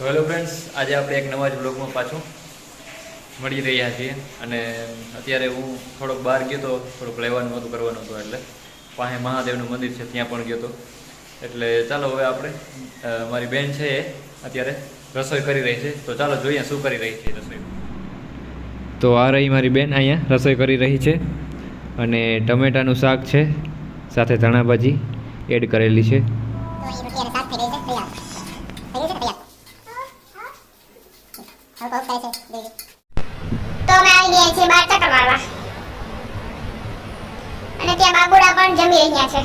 તો hello friends આજે આપણે એક નવા જ બ્લોગમાં પાછું મળી રહ્યા છીએ અને અત્યારે હું થોડોક બહાર ગયો તો થોડુંક લેવાનું હતું, કરવાનું હતું એટલે પાસે મહાદેવનું મંદિર છે, ત્યાં પણ ગયો તો. એટલે ચાલો હવે આપણે મારી બેન છે એ અત્યારે રસોઈ કરી રહી છે. તો ચાલો જોઈએ શું કરી રહી છે રસોઈ. તો આ રહી મારી બેન અહીંયા રસોઈ કરી રહી છે અને ટમેટાનું શાક છે, સાથે ધાણા ભાજી એડ કરેલી છે તો એ રોટલી અને શાક થઈ રહી છે તૈયાર થઈ ગયું છે ને તૈયાર હવે બહુ કરે છે દેવી તો અમે આવી ગયા છીએ બાર ચક્કર મારવા. અને ત્યાં બાબુડા પણ જમી રહ્યા છે.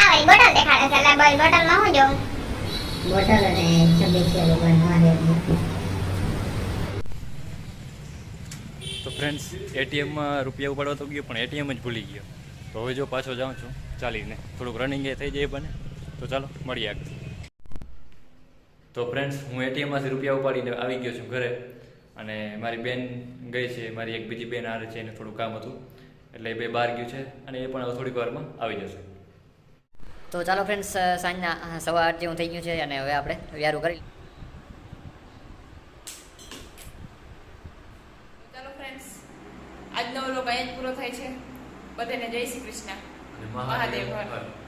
આ વળી બોટલ દેખાડે છે એટલે બોલ બોટલમાં હું જોઉં? બોટલ અને છવ્વીસ રૂપિયા મહાદેવની. તો ફ્રેન્ડ્સ એટીએમમાં રૂપિયા ઉપાડવા તો ગયો પણ એટીએમ જ ભૂલી ગયો. તો હવે જો પાછો જાઉં છું ચાલીને. થોડુંક રનિંગ એ થઈ જાય બને. તો ચાલો મળીએ આગળ. તો ફ્રેન્ડ્સ હું એટીએમમાંથી રૂપિયા ઉપાડીને આવી ગયો છું ઘરે અને મારી બેન ગઈ છે મારી એક બીજી બેન આરે છે એને થોડું કામ હતું. એટલે એ બે બહાર ગયું છે અને એ પણ હવે થોડીક વારમાં આવી જશે. તો ચાલો ફ્રેન્ડ્સ સાંજના અ, સવા આઠ જેવું થઈ ગયું છે અને હવે આપણે વ્યારું કરી ચાલો ફ્રેન્ડ્સ આજનો વ્લોગ અહીંયા પૂરો થાય છે. બધાને જય શ્રી કૃષ્ણ. મહાદેવ.